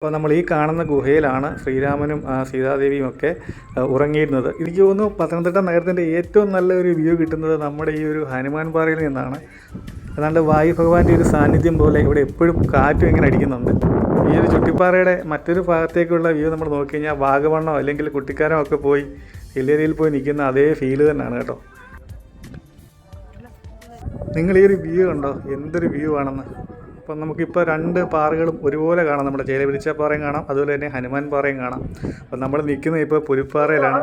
അപ്പോൾ നമ്മൾ ഈ കാണുന്ന ഗുഹയിലാണ് ശ്രീരാമനും സീതാദേവിയും ഒക്കെ ഉറങ്ങിയിരുന്നത്. എനിക്ക് തോന്നുന്നു പത്തനംതിട്ട നഗരത്തിന്റെ ഏറ്റവും നല്ലൊരു വ്യൂ കിട്ടുന്നത് നമ്മുടെ ഈ ഒരു ഹനുമാൻ പാറയിൽ നിന്നാണ്. അതാണ്ട് വായു ഭഗവാന്റെ ഒരു സാന്നിധ്യം പോലെ ഇവിടെ എപ്പോഴും കാറ്റും ഇങ്ങനെ അടിക്കുന്നുണ്ട്. ഈ ഒരു ചുട്ടിപ്പാറയുടെ മറ്റൊരു ഭാഗത്തേക്കുള്ള വ്യൂ നമ്മൾ നോക്കിക്കഴിഞ്ഞാൽ വാഗവണ്ണോ അല്ലെങ്കിൽ കുട്ടിക്കാരോ ഒക്കെ പോയി ഹില്ലേരിയിൽ പോയി നിൽക്കുന്ന അതേ ഫീൽ തന്നെയാണ് കേട്ടോ. നിങ്ങൾ ഈ ഒരു വ്യൂ കണ്ടോ? എന്തൊരു വ്യൂ ആണെന്ന്. അപ്പം നമുക്കിപ്പോൾ രണ്ട് പാറകളും ഒരുപോലെ കാണാം. നമ്മുടെ ചേലപിരിച്ച പാറയും കാണാം അതുപോലെ തന്നെ ഹനുമാൻ പാറയും കാണാം. അപ്പം നമ്മൾ നിൽക്കുന്നത് ഇപ്പോൾ പുലിപ്പാറയിലാണ്.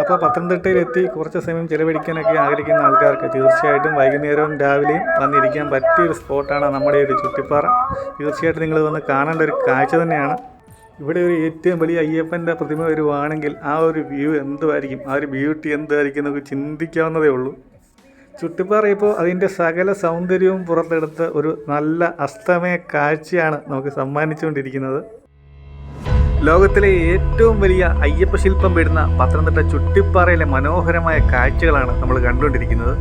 അപ്പോൾ പത്തനംതിട്ടയിലെത്തി കുറച്ച് സമയം ചിലവഴിക്കാനൊക്കെ ആഗ്രഹിക്കുന്ന ആൾക്കാർക്ക് തീർച്ചയായിട്ടും വൈകുന്നേരവും രാവിലെയും വന്നിരിക്കാൻ പറ്റിയൊരു സ്പോട്ടാണ് നമ്മുടെ ഒരു ചുറ്റിപ്പാറ. തീർച്ചയായിട്ടും നിങ്ങൾ വന്ന് കാണേണ്ട ഒരു കാഴ്ച തന്നെയാണ്. ഇവിടെ ഒരു ഏറ്റവും വലിയ അയ്യപ്പന്റെ പ്രതിമ വരുവാണെങ്കിൽ ആ ഒരു വ്യൂ എന്തുമായിരിക്കും ആ ഒരു ബ്യൂട്ടി എന്തായിരിക്കും നമുക്ക് ചിന്തിക്കാവുന്നതേ ഉള്ളൂ. ചുട്ടിപ്പാറ ഇപ്പോൾ അതിന്റെ സകല സൗന്ദര്യവും പുറത്തെടുത്ത് ഒരു നല്ല അസ്തമയ കാഴ്ചയാണ് നമുക്ക് സമ്മാനിച്ചുകൊണ്ടിരിക്കുന്നത്. ലോകത്തിലെ ഏറ്റവും വലിയ അയ്യപ്പ ശില്പം വരുന്ന പത്തനംതിട്ട ചുട്ടിപ്പാറയിലെ മനോഹരമായ കാഴ്ചകളാണ് നമ്മൾ കണ്ടുകൊണ്ടിരിക്കുന്നത്.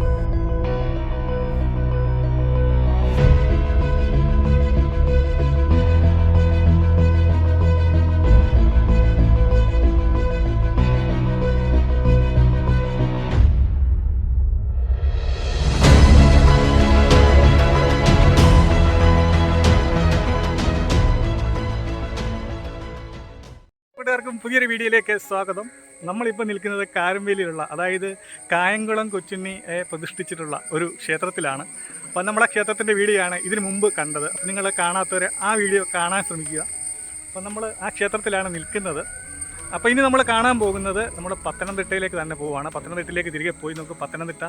പുതിയൊരു വീഡിയോയിലേക്ക് സ്വാഗതം. നമ്മളിപ്പോൾ നിൽക്കുന്നത് കാരമ്പേലിയിലുള്ള അതായത് കായംകുളം കൊച്ചുണ്ണിയെ പ്രതിഷ്ഠിച്ചിട്ടുള്ള ഒരു ക്ഷേത്രത്തിലാണ്. അപ്പോൾ നമ്മളെ ക്ഷേത്രത്തിന്റെ വീഡിയോ ആണ് ഇതിനു മുമ്പ് കണ്ടത്. അപ്പോൾ നിങ്ങൾ കാണാത്തവർ ആ വീഡിയോ കാണാൻ ശ്രമിക്കുക. അപ്പോൾ നമ്മൾ ആ ക്ഷേത്രത്തിലാണ് നിൽക്കുന്നത്. അപ്പോൾ ഇനി നമ്മൾ കാണാൻ പോകുന്നത് നമ്മൾ പത്തനംതിട്ടയിലേക്ക് തന്നെ പോവുകയാണ്. പത്തനംതിട്ടയിലേക്ക് തിരികെ പോയി നമുക്ക് പത്തനംതിട്ട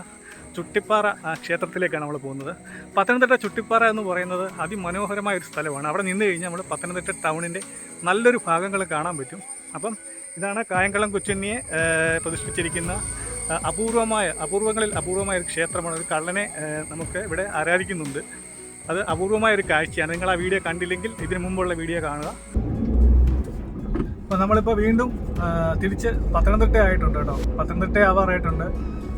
ചുട്ടിപ്പാറ ക്ഷേത്രത്തിലേക്കാണ് നമ്മൾ പോകുന്നത്. പത്തനംതിട്ട ചുട്ടിപ്പാറ എന്ന് പറയുന്നത് അതിമനോഹരമായ ഒരു സ്ഥലമാണ്. അവിടെ നിന്ന് കഴിഞ്ഞാൽ നമ്മൾ പത്തനംതിട്ട ടൗണിന്റെ നല്ലൊരു ഭാഗങ്ങൾ കാണാൻ പറ്റും. അപ്പം ഇതാണ് കായംകുളം കൊച്ചുണ്ണിയെ പ്രതിഷ്ഠിച്ചിരിക്കുന്ന അപൂർവമായ അപൂർവങ്ങളിൽ അപൂർവമായ ഒരു ക്ഷേത്രമാണ്. ഒരു കള്ളനെ നമുക്ക് ഇവിടെ ആരാധിക്കുന്നുണ്ട്. അത് അപൂർവമായ ഒരു കാഴ്ചയാണ്. നിങ്ങൾ ആ വീഡിയോ കണ്ടില്ലെങ്കിൽ ഇതിനു മുമ്പുള്ള വീഡിയോ കാണുക. അപ്പോൾ നമ്മളിപ്പോൾ വീണ്ടും തിരിച്ച് പത്തനംതിട്ട ആയിട്ടുണ്ട് കേട്ടോ. പത്തനംതിട്ട ആവാറായിട്ടുണ്ട്.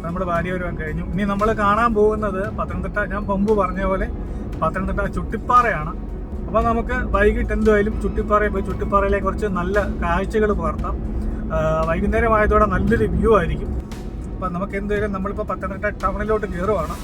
നമ്മുടെ വാരിയൂരം കഴിഞ്ഞു. ഇനി നമ്മൾ കാണാൻ പോകുന്നത് പത്തനംതിട്ട ഞാൻ മുമ്പ് പറഞ്ഞ പോലെ പത്തനംതിട്ട ചുട്ടിപ്പാറയാണ്. അപ്പോൾ നമുക്ക് വൈകിട്ട് എന്തായാലും ചുട്ടിപ്പാറയിൽ പോയി ചുട്ടിപ്പാറയിലെ കുറച്ച് നല്ല കാഴ്ചകൾ പകർത്താം വൈകുന്നേരമായതോടെ നല്ലൊരു വ്യൂ ആയിരിക്കും. അപ്പം നമുക്ക് എന്തായാലും നമ്മളിപ്പോൾ പത്തനംതിട്ട ടൗണിലോട്ട് കയറുവാണ്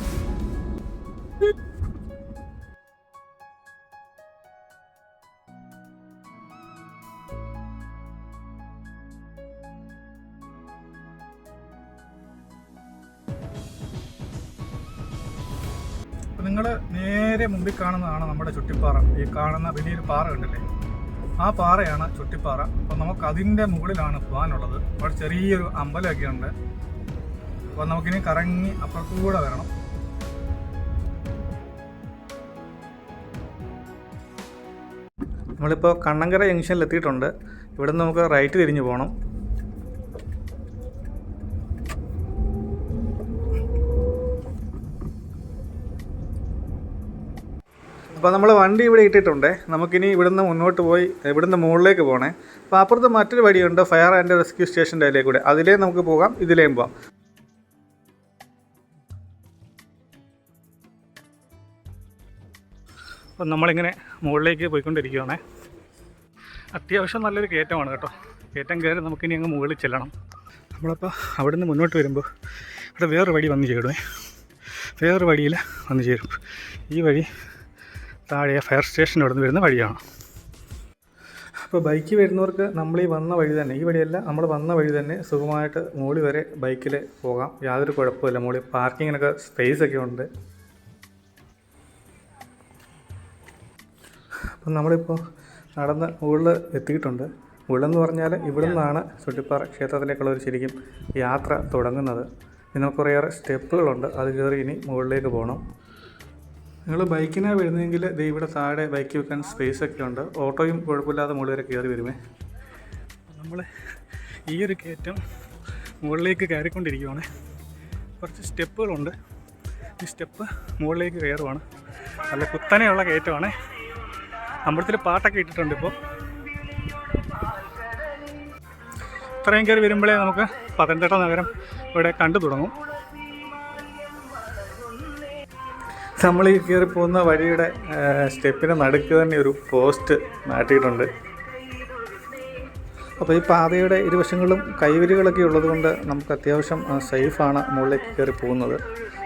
കാണുന്നതാണ് നമ്മുടെ ചുട്ടിപ്പാറ. ഈ കാണുന്ന വലിയൊരു പാറ കണ്ടില്ലേ? ആ പാറയാണ് ചുട്ടിപ്പാറ. അപ്പോൾ നമുക്ക് അതിന്റെ മുകളിലാണ് പോകാനുള്ളത്. അവിടെ ചെറിയൊരു അമ്പലമൊക്കെ ഉണ്ട്. അപ്പോൾ നമുക്കിനി കറങ്ങി അപ്പുറത്തുകൂടെ വരണം. നമ്മളിപ്പോൾ കണ്ണങ്കര ജംഗ്ഷനിൽ എത്തിയിട്ടുണ്ട് ഇവിടെ നിന്ന് നമുക്ക് റൈറ്റ് തിരിഞ്ഞു പോകണം അപ്പോൾ നമ്മൾ വണ്ടി ഇവിടെ ഇട്ടിട്ടുണ്ട്. നമുക്കിനി ഇവിടുന്ന് മുന്നോട്ട് പോയി ഇവിടുന്ന് മുകളിലേക്ക് പോകണേ അപ്പോൾ അപ്പുറത്ത് മറ്റൊരു വഴിയുണ്ട് ഫയർ ആൻഡ് റെസ്ക്യൂ സ്റ്റേഷന്റെ അതിലേക്ക് കൂടെ അതിലേ നമുക്ക് പോകാം ഇതിലേയും പോകാം അപ്പം നമ്മളിങ്ങനെ മുകളിലേക്ക് പോയിക്കൊണ്ടിരിക്കുകയാണേ അത്യാവശ്യം നല്ലൊരു കയറ്റമാണ് കേട്ടോ. കയറ്റം കയറി നമുക്കിനി അങ്ങ് മുകളിൽ ചെല്ലണം. നമ്മളപ്പോൾ അവിടുന്ന് മുന്നോട്ട് വരുമ്പോൾ ഇവിടെ വേറൊരു വഴി വന്നു ചേരുവേ. വേറൊരു വഴിയിൽ വന്നു ചേരും. ഈ വഴി താഴെ ഫയർ സ്റ്റേഷൻ അവിടെ നിന്ന് വരുന്ന വഴിയാണ്. അപ്പോൾ ബൈക്ക് വരുന്നവർക്ക് നമ്മൾ ഈ വന്ന വഴി തന്നെ ഈ വഴിയല്ല നമ്മൾ വന്ന വഴി തന്നെ സുഖമായിട്ട് മോളി വരെ ബൈക്കിൽ പോകാം. യാതൊരു കുഴപ്പമില്ല മുകളിൽ പാർക്കിങ്ങിനൊക്കെ സ്പേസ് ഒക്കെ ഉണ്ട്. അപ്പം നമ്മളിപ്പോൾ നടന്ന് മുകളിൽ എത്തിയിട്ടുണ്ട്. മുകളെന്ന് പറഞ്ഞാൽ ഇവിടെ നിന്നാണ് ചുട്ടിപ്പാറ ക്ഷേത്രത്തിലേക്കുള്ള ഒരു ശരിക്കും യാത്ര തുടങ്ങുന്നത്. ഇതിന് കുറേയേറെ സ്റ്റെപ്പുകളുണ്ട് അത് കയറി ഇനി മുകളിലേക്ക് പോകണം. നിങ്ങൾ ബൈക്കിനാണ് വരുന്നതെങ്കിൽ ഇവിടെ താഴെ ബൈക്ക് വെക്കാൻ സ്പേസ് ഒക്കെ ഉണ്ട്. ഓട്ടോയും കുഴപ്പമില്ലാതെ മുകളിൽ വരെ കയറി വരുമേ. നമ്മൾ ഈ ഒരു കയറ്റം മുകളിലേക്ക് കയറിക്കൊണ്ടിരിക്കുവാണ്. കുറച്ച് സ്റ്റെപ്പുകളുണ്ട്. ഈ സ്റ്റെപ്പ് മുകളിലേക്ക് കയറുവാണ്. നല്ല കുത്തനെയുള്ള കയറ്റമാണ്. അമ്പലത്തിൽ പാട്ടൊക്കെ ഇട്ടിട്ടുണ്ട് ഇപ്പോൾ ഇത്രയും കയറി വരുമ്പോഴേ നമുക്ക് പത്തനംതിട്ട നഗരം ഇവിടെ കണ്ടു തുടങ്ങും. നമ്മൾ ഈ കയറി പോകുന്ന വഴിയുടെ സ്റ്റെപ്പിന് നടുക്ക് തന്നെ ഒരു പോസ്റ്റ് നാട്ടിയിട്ടുണ്ട്. അപ്പോൾ ഈ പാതയുടെ ഇരുവശങ്ങളിലും കൈവരികളൊക്കെ ഉള്ളതുകൊണ്ട് നമുക്ക് അത്യാവശ്യം സേഫാണ് മുകളിലേക്ക് കയറി പോകുന്നത്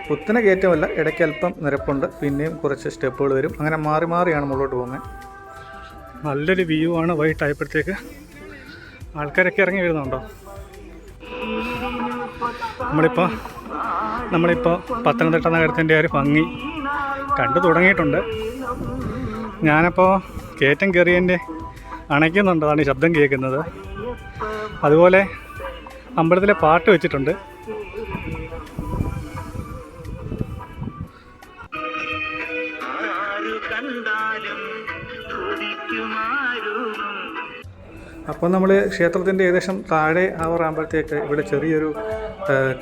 കുത്തന കയറ്റമല്ല ഇടയ്ക്ക് അല്പം നിരപ്പുണ്ട് പിന്നെയും കുറച്ച് സ്റ്റെപ്പുകൾ വരും. അങ്ങനെ മാറി മാറിയാണ് മുകളിലോട്ട് പോകുന്നത് നല്ലൊരു വ്യൂ ആണ് വൈകിട്ടായപ്പോഴത്തേക്ക് ആൾക്കാരൊക്കെ ഇറങ്ങി വരുന്നുണ്ടോ? നമ്മളിപ്പോൾ നമ്മളിപ്പോൾ പത്തനംതിട്ട നഗരത്തിന്റെ ഒരു ഭംഗി കണ്ടു തുടങ്ങിയിട്ടുണ്ട്. ഞാനപ്പോൾ കയറ്റം കയറിയതിന്റെ അണയ്ക്കുന്നുണ്ട് അതാണ് ഈ ശബ്ദം കേൾക്കുന്നത്. അതുപോലെ അമ്പലത്തിലെ പാട്ട് വെച്ചിട്ടുണ്ട്. അപ്പോൾ നമ്മൾ ക്ഷേത്രത്തിന്റെ ഏകദേശം താഴെ ആവറാകുമ്പോഴത്തേക്ക് ഇവിടെ ചെറിയൊരു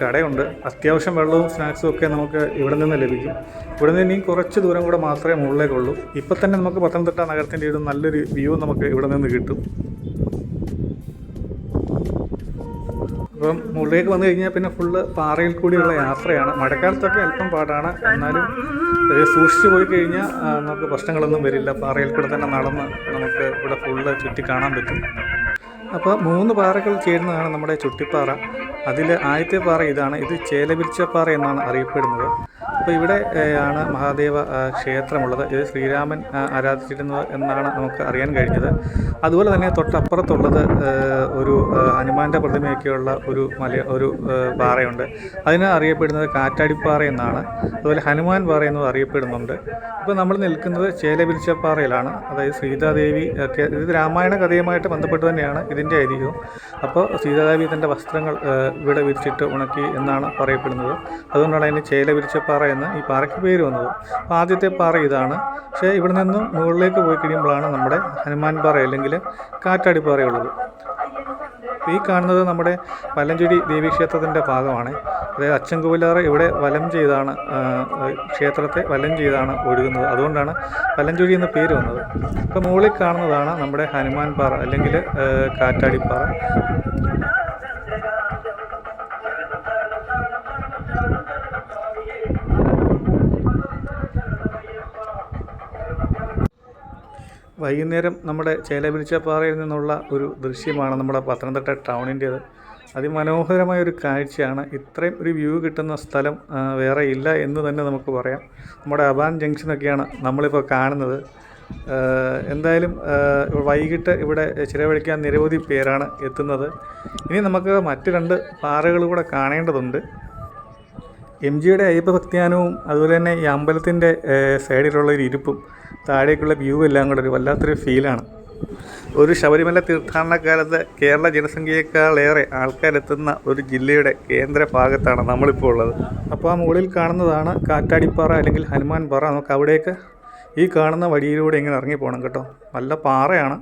കടയുണ്ട്. അത്യാവശ്യം വെള്ളവും സ്നാക്സും ഒക്കെ നമുക്ക് ഇവിടെ നിന്ന് ലഭിക്കും. ഇവിടെ നിന്ന് ഇനി കുറച്ച് ദൂരം കൂടെ മാത്രമേ മുകളിലേക്കുള്ളൂ. ഇപ്പം തന്നെ നമുക്ക് പത്തനംതിട്ട നഗരത്തിന്റെ ഒരു നല്ലൊരു വ്യൂ നമുക്ക് ഇവിടെ നിന്ന് കിട്ടും. അപ്പം മുകളിലേക്ക് വന്നു കഴിഞ്ഞാൽ പിന്നെ ഫുള്ള് പാറയിൽ കൂടിയുള്ള യാത്രയാണ്. മഴക്കാലത്തൊക്കെ അല്പം പാടാണ്. എന്നാലും സൂക്ഷിച്ചു പോയി കഴിഞ്ഞാൽ നമുക്ക് പ്രശ്നങ്ങളൊന്നും വരില്ല. പാറയിൽ കൂടെ തന്നെ നടന്ന് നമുക്ക് ഇവിടെ ഫുള്ള് ചുറ്റി കാണാൻ പറ്റും. അപ്പോൾ മൂന്ന് പാറകൾ ചേരുന്നതാണ് നമ്മുടെ ചുട്ടിപ്പാറ. അതിൽ ആദ്യത്തെ പാറ ഇതാണ്. ഇത് ചേലവിരിച്ച പാറ എന്നാണ് അറിയപ്പെടുന്നത്. അപ്പോൾ ഇവിടെ ആണ് മഹാദേവ ക്ഷേത്രമുള്ളത്. ഇത് ശ്രീരാമൻ ആരാധിച്ചിരുന്നത് എന്നാണ് നമുക്ക് അറിയാൻ കഴിഞ്ഞത്. അതുപോലെ തന്നെ തൊട്ടപ്പുറത്തുള്ളത് ഒരു ഹനുമാന്റെ പ്രതിമയൊക്കെയുള്ള ഒരു മല ഒരു പാറയുണ്ട്. അതിന് അറിയപ്പെടുന്നത് കാറ്റാടിപ്പാറ എന്നാണ്. അതുപോലെ ഹനുമാൻ പാറ എന്നും അറിയപ്പെടുന്നുണ്ട്. ഇപ്പോൾ നമ്മൾ നിൽക്കുന്നത് ചേലവിരിച്ച പാറയിലാണ് അതായത് സീതാദേവി ഒക്കെ ഇത് രാമായണ കഥയുമായിട്ട് ബന്ധപ്പെട്ട് തന്നെയാണ് ഇതിന്റെ ഐതിഹ്യവും. അപ്പോൾ സീതാദേവി തന്റെ വസ്ത്രങ്ങൾ ഇവിടെ വിരിച്ചിട്ട് ഉണക്കി എന്നാണ് പറയപ്പെടുന്നത്. അതുകൊണ്ടാണ് അതിന് ചേലവിരിച്ച പാറ എന്ന് ഈ പാറയ്ക്ക് പേര് വന്നത്. അപ്പോൾ ആദ്യത്തെ പാറ ഇതാണ്. പക്ഷേ ഇവിടെ നിന്നും മുകളിലേക്ക് പോയി കഴിയുമ്പോഴാണ് നമ്മുടെ ഹനുമാൻ പാറ അല്ലെങ്കിൽ കാറ്റാടി പാറയുള്ളത് അപ്പോൾ ഈ കാണുന്നത് നമ്മുടെ വല്ലഞ്ചേരി ദേവീക്ഷേത്രത്തിന്റെ ഭാഗമാണ്. അതായത് അച്ചൻകോവിലാറ് ഇവിടെ വലം ചെയ്താണ് ക്ഷേത്രത്തെ വലം ചെയ്താണ് ഒഴുകുന്നത്. അതുകൊണ്ടാണ് വലഞ്ചുഴി എന്ന പേര് വന്നത്. അപ്പോൾ മുകളിൽ കാണുന്നതാണ് നമ്മുടെ ഹനുമാൻ പാറ അല്ലെങ്കിൽ കാറ്റാടിപ്പാറ വൈകുന്നേരം നമ്മുടെ ചേലപിരിച്ചപ്പാറയിൽ നിന്നുള്ള ഒരു ദൃശ്യമാണ് നമ്മുടെ പത്തനംതിട്ട ടൗണിന്റേത്. അതിമനോഹരമായ ഒരു കാഴ്ചയാണ്. ഇത്രയും ഒരു വ്യൂ കിട്ടുന്ന സ്ഥലം വേറെ ഇല്ല എന്ന് തന്നെ നമുക്ക് പറയാം. നമ്മുടെ അബാൻ ജംഗ്ഷനൊക്കെയാണ് നമ്മളിപ്പോൾ കാണുന്നത്. എന്തായാലും വൈകിട്ട് ഇവിടെ ചിലവഴിക്കാൻ നിരവധി പേരാണ് എത്തുന്നത്. ഇനി നമുക്ക് മറ്റ് രണ്ട് പാറകൾ കൂടെ കാണേണ്ടതുണ്ട്. എം ജിയുടെ അയ്യപ്പ ഭക്തിയാനവും അതുപോലെ തന്നെ ഈ അമ്പലത്തിന്റെ സൈഡിലുള്ള ഒരു ഇരിപ്പും. താഴേക്കുള്ള വ്യൂ എല്ലാം കൂടെ ഒരു വല്ലാത്തൊരു ഫീലാണ് ഒരു ശബരിമല തീർത്ഥാടനക്കാലത്ത് കേരള ജനസംഖ്യയേക്കാളേറെ ആൾക്കാരെത്തുന്ന ഒരു ജില്ലയുടെ കേന്ദ്ര ഭാഗത്താണ് നമ്മളിപ്പോൾ ഉള്ളത്. അപ്പോൾ ആ മുകളിൽ കാണുന്നതാണ് കാറ്റാടിപ്പാറ അല്ലെങ്കിൽ ഹനുമാൻ പാറ നമുക്ക് അവിടേക്ക് ഈ കാണുന്ന വഴിയിലൂടെ ഇങ്ങനെ ഇറങ്ങി പോകണം കേട്ടോ. നല്ല പാറയാണ്.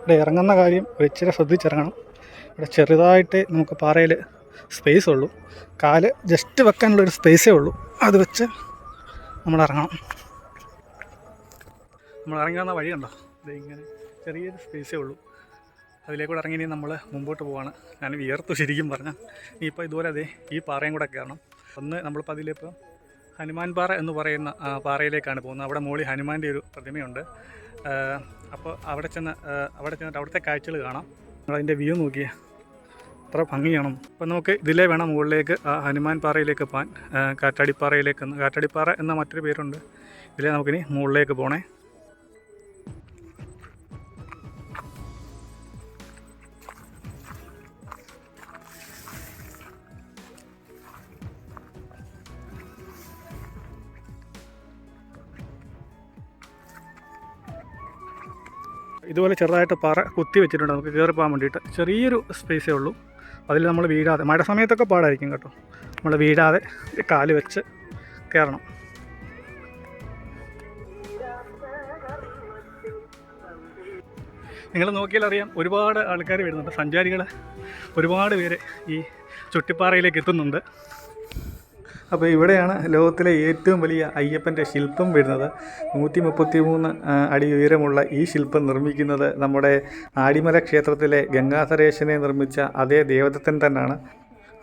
ഇവിടെ ഇറങ്ങുന്ന കാര്യം ഇച്ചിരി ശ്രദ്ധിച്ചിറങ്ങണം. ഇവിടെ ചെറുതായിട്ട് നമുക്ക് പാറയിൽ സ്പേസ് ഉള്ളൂ. കാൽ ജസ്റ്റ് വെക്കാനുള്ളൊരു സ്പേസേ ഉള്ളൂ. അത് വെച്ച് നമ്മൾ ഇറങ്ങണം. നമ്മൾ ഇറങ്ങി വന്ന വഴി കണ്ടോ? ഇത് ഇങ്ങനെ ചെറിയൊരു സ്പേസേ ഉള്ളൂ. അതിലേക്കൂടെ ഇറങ്ങി ഇനി നമ്മൾ മുമ്പോട്ട് പോവാണ്. ഞാൻ വിയർത്തു ശരിക്കും പറഞ്ഞാൽ ഇനിയിപ്പോൾ ഇതുപോലെ അതെ ഈ പാറയും കൂടെ കയറണം. ഒന്ന് നമ്മളിപ്പോൾ അതിലിപ്പോൾ ഹനുമാൻ പാറ എന്ന് പറയുന്ന പാറയിലേക്കാണ് പോകുന്നത്. അവിടെ മുകളിൽ ഹനുമാന്റെ ഒരു പ്രതിമയുണ്ട്. അപ്പോൾ അവിടെ ചെന്ന് അവിടെ ചെന്നിട്ട് അവിടുത്തെ കാഴ്ചകൾ കാണാം. നമ്മളതിന്റെ വ്യൂ നോക്കിയേ. അത്ര ഭംഗിയാണ്? അപ്പം നമുക്ക് ഇതിലേ വേണം മുകളിലേക്ക് ആ ഹനുമാൻ പാറയിലേക്ക് പോകാൻ. കാറ്റാടിപ്പാറയിലേക്ക് കാറ്റാടിപ്പാറ എന്ന മറ്റൊരു പേരുണ്ട്. ഇതിലേ നമുക്കിനി മുകളിലേക്ക് പോകണേ ഇതുപോലെ ചെറുതായിട്ട് പാറ കുത്തി വെച്ചിട്ടുണ്ട്. നമുക്ക് കയറി പോകാൻ വേണ്ടിയിട്ട്. ചെറിയൊരു സ്പേസേ ഉള്ളൂ. അതിൽ നമ്മൾ വീഴാതെ മഴ സമയത്തൊക്കെ പാടായിരിക്കും കേട്ടോ. നമ്മൾ വീഴാതെ കാൽ വെച്ച് കയറണം. നിങ്ങൾ നോക്കിയാൽ അറിയാം ഒരുപാട് ആൾക്കാർ വരുന്നുണ്ട്. സഞ്ചാരികൾ ഒരുപാട് പേര് ഈ ചുട്ടിപ്പാറയിലേക്ക് എത്തുന്നുണ്ട്. അപ്പോൾ ഇവിടെയാണ് ലോകത്തിലെ ഏറ്റവും വലിയ അയ്യപ്പന്റെ ശില്പം വരുന്നത്. നൂറ്റി മുപ്പത്തി മൂന്ന് അടി ഉയരമുള്ള ഈ ശില്പം നിർമ്മിക്കുന്നത് നമ്മുടെ ആടിമല ക്ഷേത്രത്തിലെ ഗംഗാധരേശനെ നിർമ്മിച്ച അതേ ദേവദത്തൻ തന്നെയാണ്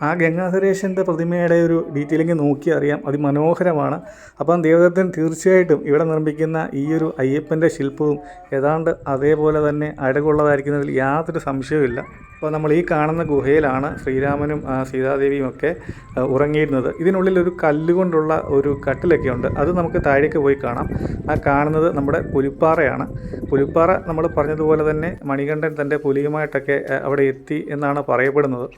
ആ ഗംഗാധരേശന്റെ പ്രതിമയുടെ ഒരു ഡീറ്റെയിലിംഗ് നോക്കി അറിയാം. അതിമനോഹരമാണ്. അപ്പം ദേവദത്തൻ തീർച്ചയായിട്ടും ഇവിടെ നിർമ്മിക്കുന്ന ഈ ഒരു അയ്യപ്പന്റെ ശില്പവും ഏതാണ്ട് അതേപോലെ തന്നെ അഴകുള്ളതായിരിക്കുന്നതിൽ യാതൊരു സംശയവുമില്ല അപ്പോൾ നമ്മൾ ഈ കാണുന്ന ഗുഹയിലാണ് ശ്രീരാമനും സീതാദേവിയും ഒക്കെ ഉറങ്ങിയിരുന്നത്. ഇതിനുള്ളിൽ ഒരു കല്ലുകൊണ്ടുള്ള ഒരു കട്ടിലൊക്കെ ഉണ്ട്. അത് നമുക്ക് താഴേക്ക് പോയി കാണാം. ആ കാണുന്നത് നമ്മുടെ പുലിപ്പാറയാണ്. പുലിപ്പാറ നമ്മൾ പറഞ്ഞതുപോലെ തന്നെ മണികണ്ഠൻ തന്റെ പുലിയുമായിട്ടൊക്കെ അവിടെ എത്തി എന്നാണ് പറയപ്പെടുന്നത്.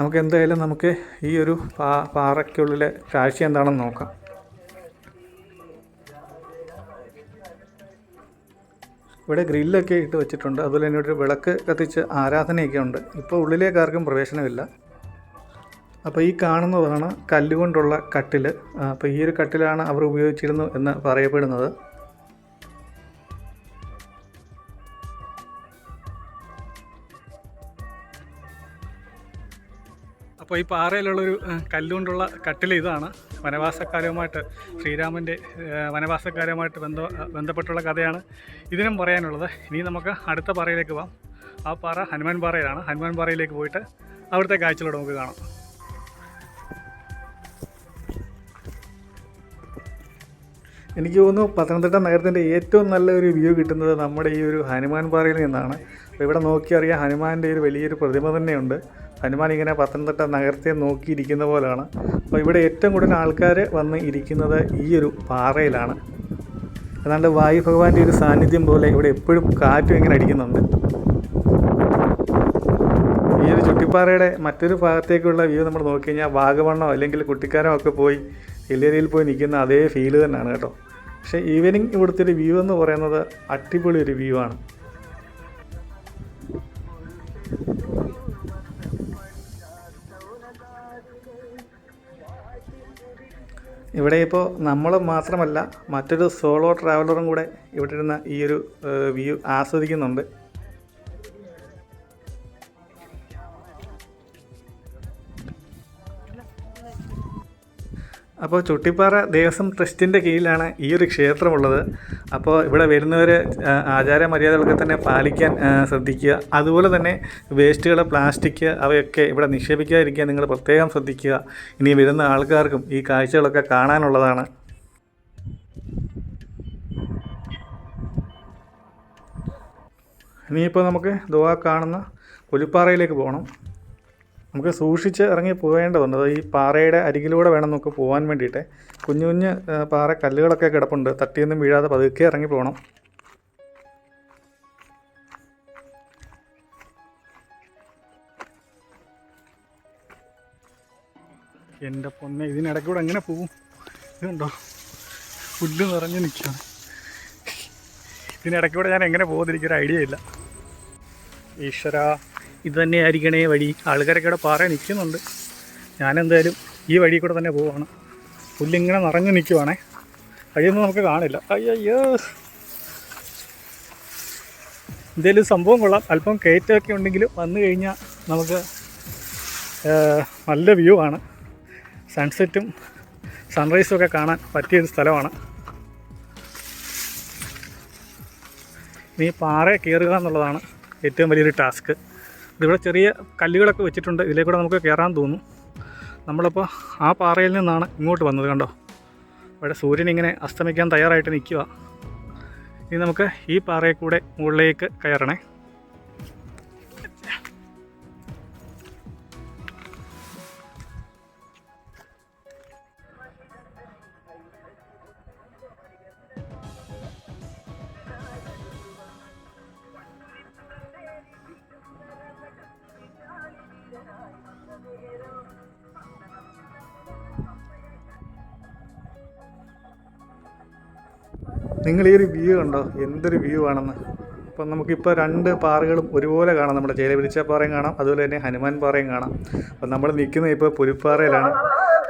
നമുക്ക് എന്തായാലും നമുക്ക് ഈ ഒരു പാ പാറയ്ക്കുള്ളിലെ കാഴ്ച എന്താണെന്ന് നോക്കാം. ഇവിടെ ഗ്രില്ലൊക്കെ ഇട്ട് വെച്ചിട്ടുണ്ട്. അതുപോലെ തന്നെ ഒരു വിളക്ക് കത്തിച്ച് ആരാധനയൊക്കെ ഉണ്ട്. ഇപ്പോൾ ഉള്ളിലേക്ക് ആർക്കും പ്രവേശനമില്ല. അപ്പോൾ ഈ കാണുന്നതാണ് കല്ലുകൊണ്ടുള്ള കട്ടിൽ അപ്പോൾ ഈ ഒരു കട്ടിലാണ് അവർ ഉപയോഗിച്ചിരുന്നു എന്ന് പറയപ്പെടുന്നത്. അപ്പോൾ ഈ പാറയിലുള്ളൊരു കല്ലുകൊണ്ടുള്ള കട്ടിൽ ഇതാണ്. വനവാസക്കാരവുമായിട്ട് ശ്രീരാമന്റെ വനവാസക്കാരവുമായിട്ട് ബന്ധ ബന്ധപ്പെട്ടുള്ള കഥയാണ് ഇതിനും പറയാനുള്ളത്. ഇനി നമുക്ക് അടുത്ത പാറയിലേക്ക് പോവാം. ആ പാറ ഹനുമാൻ പാറയിലാണ്. ഹനുമാൻ പാറയിലേക്ക് പോയിട്ട് അവിടുത്തെ കാഴ്ചകളോട് നമുക്ക് കാണാം. എനിക്ക് തോന്നുന്നു പത്തനംതിട്ട നഗരത്തിന്റെ ഏറ്റവും നല്ലൊരു വ്യൂ കിട്ടുന്നത് നമ്മുടെ ഈ ഒരു ഹനുമാൻ പാറയിൽ നിന്നാണ്. അപ്പോൾ ഇവിടെ നോക്കിയറിയാം ഹനുമാന്റെ ഒരു വലിയൊരു പ്രതിമ തന്നെയുണ്ട്. ഹനുമാൻ ഇങ്ങനെ പത്തനംതിട്ട നഗരത്തെ നോക്കിയിരിക്കുന്ന പോലെയാണ്. അപ്പോൾ ഇവിടെ ഏറ്റവും കൂടുതൽ ആൾക്കാർ വന്ന് ഇരിക്കുന്നത് ഈ ഒരു പാറയിലാണ്. അതാണ്ട് വായു ഭഗവാന്റെ ഒരു സാന്നിധ്യം പോലെ ഇവിടെ എപ്പോഴും കാറ്റും ഇങ്ങനെ അടിക്കുന്നുണ്ട്. ഈ ഒരു ചുട്ടിപ്പാറയുടെ മറ്റൊരു ഭാഗത്തേക്കുള്ള വ്യൂ നമ്മൾ നോക്കി കഴിഞ്ഞാൽ വാഗമണ്ണോ അല്ലെങ്കിൽ കുട്ടിക്കാരോ ഒക്കെ പോയി എല്ലേരിയിൽ പോയി നിൽക്കുന്ന അതേ ഫീൽ തന്നെയാണ് കേട്ടോ. പക്ഷേ ഈവനിങ് ഇവിടുത്തെ ഒരു വ്യൂ എന്ന് പറയുന്നത് അടിപൊളി ഒരു വ്യൂ ആണ്. ഇവിടെ ഇപ്പോൾ നമ്മൾ മാത്രമല്ല മറ്റൊരു സോളോ ട്രാവലറും കൂടെ ഇവിടെ ഇരുന്ന ഈ ഒരു വ്യൂ ആസ്വദിക്കുന്നുണ്ട്. അപ്പോൾ ചുട്ടിപ്പാറ ദേവസ്വം ട്രസ്റ്റിന്റെ കീഴിലാണ് ഈ ഒരു ക്ഷേത്രമുള്ളത്. അപ്പോൾ ഇവിടെ വരുന്നവർ ആചാര മര്യാദകളൊക്കെ തന്നെ പാലിക്കാൻ ശ്രദ്ധിക്കുക. അതുപോലെ തന്നെ വേസ്റ്റുകൾ പ്ലാസ്റ്റിക് അവയൊക്കെ ഇവിടെ നിക്ഷേപിക്കാതിരിക്കാൻ നിങ്ങൾ പ്രത്യേകം ശ്രദ്ധിക്കുക. ഇനി വരുന്ന ആൾക്കാർക്കും ഈ കാഴ്ചകളൊക്കെ കാണാനുള്ളതാണ്. ഇനിയിപ്പോൾ നമുക്ക് ദുവാ കാണുന്ന പുലിപ്പാറയിലേക്ക് പോകണം നമുക്ക് സൂക്ഷിച്ച് ഇറങ്ങി പോകേണ്ടതുണ്ട് ഈ പാറയുടെ അരികിലൂടെ വേണം നമുക്ക് പോകാൻ വേണ്ടിയിട്ട്. കുഞ്ഞു കുഞ്ഞ് പാറ കല്ലുകളൊക്കെ കിടപ്പുണ്ട്. തട്ടിയൊന്നും വീഴാതെ പതുക്കെ ഇറങ്ങി പോകണം എന്റെ പൊന്നെ ഇതിനിടയ്ക്ക് കൂടെ എങ്ങനെ പോവും? ഇതുണ്ടോ? പുല്ല് നിറഞ്ഞ് നിൽക്കുകയാണ്. ഇതിനിടയ്ക്കൂടെ ഞാൻ എങ്ങനെ പോകുന്നിരിക്കൊരു ഐഡിയ ഇല്ല. ഈശ്വര. ഇത് തന്നെയായിരിക്കണേ വഴി. ആൾക്കാരൊക്കെ ഇവിടെ പാറ നിൽക്കുന്നുണ്ട്. ഞാനെന്തായാലും ഈ വഴി കൂടെ തന്നെ പോവാണ്. പുല്ലിങ്ങനെ നിറഞ്ഞു നിൽക്കുവാണേ. വഴിയൊന്നും നമുക്ക് കാണില്ല. അയ്യോ എന്തേലും സംഭവം കൊള്ളാം. അല്പം കയറ്റമൊക്കെ ഉണ്ടെങ്കിലും വന്നു കഴിഞ്ഞാൽ നമുക്ക് നല്ല വ്യൂ ആണ്. സൺസെറ്റും സൺറൈസും ഒക്കെ കാണാൻ പറ്റിയൊരു സ്ഥലമാണ്. ഇനി പാറ കയറുക എന്നുള്ളതാണ് ഏറ്റവും വലിയൊരു ടാസ്ക്. ഇതിവിടെ ചെറിയ കല്ലുകളൊക്കെ വെച്ചിട്ടുണ്ട്. ഇതിലേക്കൂടെ നമുക്ക് കയറാൻ തോന്നും. നമ്മളിപ്പോൾ ആ പാറയിൽ നിന്നാണ് ഇങ്ങോട്ട് വന്നത് കണ്ടോ? ഇവിടെ സൂര്യൻ ഇങ്ങനെ അസ്തമിക്കാൻ തയ്യാറായിട്ട് നിൽക്കുക ഇനി നമുക്ക് ഈ പാറയിൽ കൂടെ മുകളിലേക്ക് കയറണേ. നിങ്ങൾ ഈ ഒരു വ്യൂ കണ്ടോ? എന്തൊരു വ്യൂ ആണെന്ന്. അപ്പം നമുക്കിപ്പോൾ രണ്ട് പാറകളും ഒരുപോലെ കാണാം. നമ്മുടെ ചേലവിരിച്ച പാറയും കാണാം അതുപോലെ തന്നെ ഹനുമാൻ പാറയും കാണാം. അപ്പം നമ്മൾ നിൽക്കുന്നത് ഇപ്പോൾ പുലിപ്പാറയിലാണ്.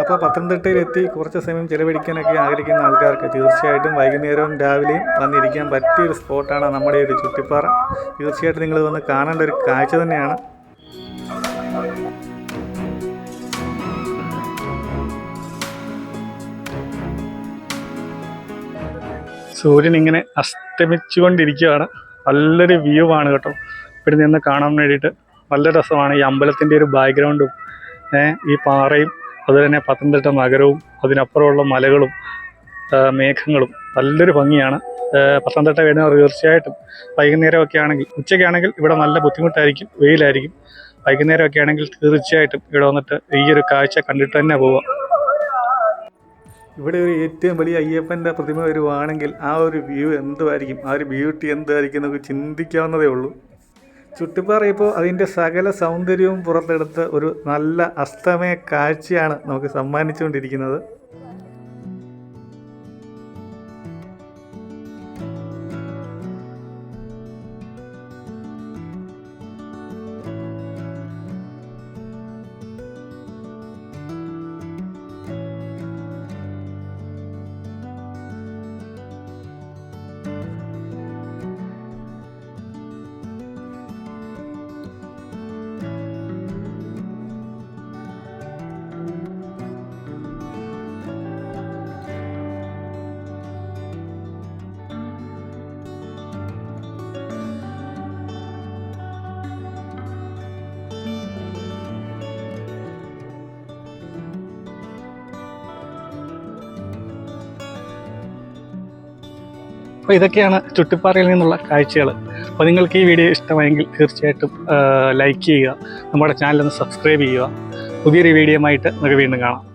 അപ്പോൾ പത്തനംതിട്ടയിലെത്തി കുറച്ച് സമയം ചിലവഴിക്കാനൊക്കെ ആഗ്രഹിക്കുന്ന ആൾക്കാർക്ക് തീർച്ചയായിട്ടും വൈകുന്നേരവും രാവിലെയും വന്നിരിക്കാൻ പറ്റിയൊരു സ്പോട്ടാണ് നമ്മുടെ ഒരു ചുറ്റിപ്പാറ തീർച്ചയായിട്ടും നിങ്ങൾ വന്ന് കാണേണ്ട ഒരു കാഴ്ച തന്നെയാണ്. സൂര്യൻ ഇങ്ങനെ അസ്തമിച്ചുകൊണ്ടിരിക്കുകയാണ്. നല്ലൊരു വ്യൂ ആണ് കേട്ടോ. ഇവിടെ നിന്ന് കാണാൻ വേണ്ടിയിട്ട് നല്ല രസമാണ്. ഈ അമ്പലത്തിന്റെ ഒരു ബാക്ക്ഗ്രൗണ്ടും ഈ പാറയും അതുപോലെ തന്നെ പത്തനംതിട്ട നഗരവും അതിനപ്പുറമുള്ള മലകളും മേഘങ്ങളും നല്ലൊരു ഭംഗിയാണ്. പത്തനംതിട്ട വരുന്നവർ തീർച്ചയായിട്ടും വൈകുന്നേരമൊക്കെ ആണെങ്കിൽ ഉച്ചയ്ക്കാണെങ്കിൽ ഇവിടെ നല്ല ബുദ്ധിമുട്ടായിരിക്കും വെയിലായിരിക്കും. വൈകുന്നേരമൊക്കെ ആണെങ്കിൽ തീർച്ചയായിട്ടും ഇവിടെ വന്നിട്ട് ഈ ഒരു കാഴ്ച കണ്ടിട്ട് തന്നെ പോവാം. ഇവിടെ ഒരു ഏറ്റവും വലിയ അയ്യപ്പന്റെ പ്രതിമ വരുവാണെങ്കിൽ ആ ഒരു വ്യൂ എന്തുമായിരിക്കും ആ ഒരു ബ്യൂട്ടി എന്തായിരിക്കും നമുക്ക് ചിന്തിക്കാവുന്നതേ ഉള്ളൂ. ചുട്ടിപ്പാറ അതിന്റെ സകല സൗന്ദര്യവും പുറത്തെടുത്ത് ഒരു നല്ല അസ്തമയ കാഴ്ചയാണ് നമുക്ക് സമ്മാനിച്ചുകൊണ്ടിരിക്കുന്നത്. അപ്പോൾ ഇതൊക്കെയാണ് ചുട്ടിപ്പാറയിൽ നിന്നുള്ള കാഴ്ചകൾ. അപ്പോൾ നിങ്ങൾക്ക് ഈ വീഡിയോ ഇഷ്ടമായെങ്കിൽ തീർച്ചയായിട്ടും ലൈക്ക് ചെയ്യുക. നമ്മുടെ ചാനലൊന്ന് സബ്സ്ക്രൈബ് ചെയ്യുക. പുതിയൊരു വീഡിയോ ആയിട്ട് നമുക്ക് വീണ്ടും കാണാം.